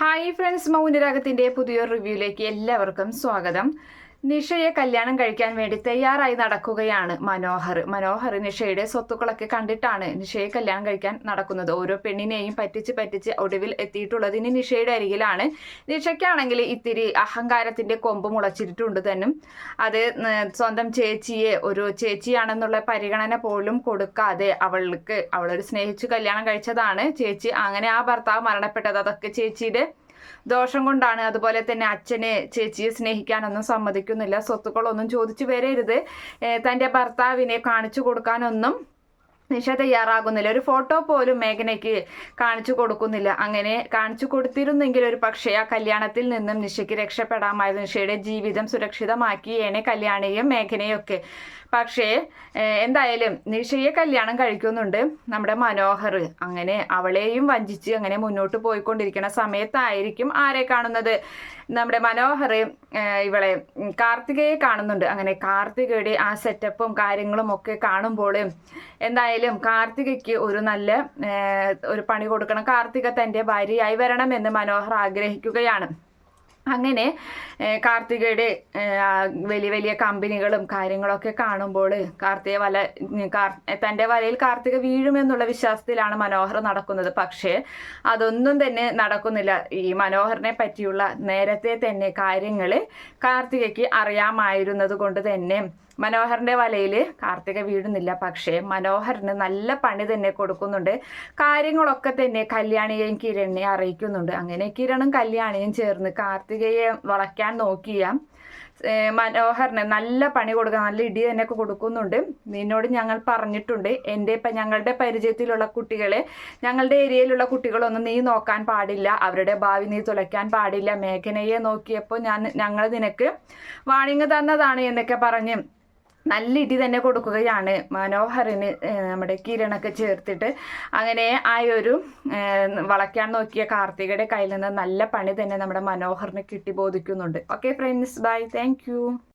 Hi friends മൗനരാഗത്തിന്റെ പുതിയൊരു റിവ്യൂയിലേക്ക് എല്ലാവർക്കും സ്വാഗതം. നിഷയെ കല്യാണം കഴിക്കാൻ വേണ്ടി തയ്യാറായി നടക്കുകയാണ് മനോഹർ. മനോഹർ നിഷയുടെ സ്വത്തുക്കളൊക്കെ കണ്ടിട്ടാണ് നിഷയെ കല്യാണം കഴിക്കാൻ നടക്കുന്നത്. ഓരോ പെണ്ണിനെയും പറ്റിച്ച് പറ്റിച്ച് ഒടുവിൽ എത്തിയിട്ടുള്ളത് ഇനി നിഷയുടെ അരികിലാണ്. നിഷയ്ക്കാണെങ്കിൽ ഇത്തിരി അഹങ്കാരത്തിന്റെ കൊമ്പ് മുളച്ചിട്ടുണ്ട് തന്നെ. അത് സ്വന്തം ചേച്ചിയെ ഒരു ചേച്ചിയാണെന്നുള്ള പരിഗണന പോലും കൊടുക്കാതെ അവൾക്ക് അവളൊരു സ്നേഹിച്ചു കല്യാണം കഴിച്ചതാണ്. ചേച്ചി അങ്ങനെ ആ ഭർത്താവ് മരണപ്പെട്ടത്. അതൊക്കെ ചേച്ചിയുടെ ദോഷം കൊണ്ടാണ്. അതുപോലെ തന്നെ അച്ഛനെ ചേച്ചിയെ സ്നേഹിക്കാനൊന്നും സമ്മതിക്കുന്നില്ല. സ്വത്തുക്കളൊന്നും ചോദിച്ചു വരരുത്. തന്റെ ഭർത്താവിനെ കാണിച്ചു കൊടുക്കാനൊന്നും നിഷ തയ്യാറാകുന്നില്ല. ഒരു ഫോട്ടോ പോലും മേഘനയ്ക്ക് കാണിച്ചു കൊടുക്കുന്നില്ല. അങ്ങനെ കാണിച്ചു കൊടുത്തിരുന്നെങ്കിൽ ഒരു പക്ഷേ ആ കല്യാണത്തിൽ നിന്നും നിഷയ്ക്ക് രക്ഷപ്പെടാമായിരുന്നു. നിഷയുടെ ജീവിതം സുരക്ഷിതമാക്കിയേനെ കല്യാണിയും മേഘനയൊക്കെ. പക്ഷേ എന്തായാലും നിഷയെ കല്യാണം കഴിക്കുന്നുണ്ട് നമ്മുടെ മനോഹർ. അങ്ങനെ അവളെയും വഞ്ചിച്ച് അങ്ങനെ മുന്നോട്ട് പോയിക്കൊണ്ടിരിക്കുന്ന സമയത്തായിരിക്കും ആരെ കാണുന്നത്? നമ്മുടെ മനോഹർ ഇവളെ കാർത്തികയെ കാണുന്നുണ്ട്. അങ്ങനെ കാർത്തികയുടെ ആ സെറ്റപ്പും കാര്യങ്ങളും ഒക്കെ കാണുമ്പോൾ എന്തായാലും കാർത്തികയ്ക്ക് ഒരു നല്ല ഒരു പണി കൊടുക്കണം. കാർത്തിക തന്റെ ഭാര്യയായി വരണമെന്ന് മനോഹർ ആഗ്രഹിക്കുകയാണ്. അങ്ങനെ കാർത്തികയുടെ വലിയ വലിയ കമ്പനികളും കാര്യങ്ങളൊക്കെ കാണുമ്പോൾ കാർത്തിക വല തന്റെ വലയിൽ കാർത്തിക വീഴുമെന്നുള്ള വിശ്വാസത്തിലാണ് മനോഹർ നടക്കുന്നത്. പക്ഷേ അതൊന്നും തന്നെ നടക്കുന്നില്ല. ഈ മനോഹറിനെ പറ്റിയുള്ള നേരത്തെ തന്നെ കാര്യങ്ങൾ കാർത്തികയ്ക്ക് അറിയാമായിരുന്നത് കൊണ്ട് തന്നെ മനോഹറിന്റെ വലയിൽ കാർത്തിക വീഴുന്നില്ല പക്ഷേ മനോഹറിന് നല്ല പണി തന്നെ കൊടുക്കുന്നുണ്ട്. കാര്യങ്ങളൊക്കെ തന്നെ കല്യാണിയെയും കിരണിനെ അറിയിക്കുന്നുണ്ട്. അങ്ങനെ കിരണും കല്യാണിയും ചേർന്ന് കാർത്തികയെ വളയ്ക്കാൻ നോക്കിയ മനോഹറിന് നല്ല പണി കൊടുക്കുക നല്ല ഇടി തന്നെ കൊടുക്കുന്നുണ്ട്. നിന്നോട് ഞങ്ങൾ പറഞ്ഞിട്ടുണ്ട് എന്റെ ഇപ്പം ഞങ്ങളുടെ പരിചയത്തിലുള്ള കുട്ടികളെ ഞങ്ങളുടെ ഏരിയയിലുള്ള കുട്ടികളൊന്നും നീ നോക്കാൻ പാടില്ല. അവരുടെ ഭാവി നീ തുലയ്ക്കാൻ പാടില്ല. മേഘനയെ നോക്കിയപ്പോൾ ഞാൻ ഞങ്ങൾ നിനക്ക് വാണിങ് തന്നതാണ് എന്നൊക്കെ പറഞ്ഞ് നല്ല ഇടി തന്നെ കൊടുക്കുകയാണ് മനോഹറിന് നമ്മുടെ കിരണൊക്കെ ചേർത്തിട്ട്. അങ്ങനെ ആ ഒരു വളയ്ക്കാൻ നോക്കിയ കാർത്തികയുടെ കയ്യിൽ നിന്ന് നല്ല പണി തന്നെ നമ്മുടെ മനോഹറിന് കിട്ടി ബോധിക്കുന്നുണ്ട്. Okay friends bye thank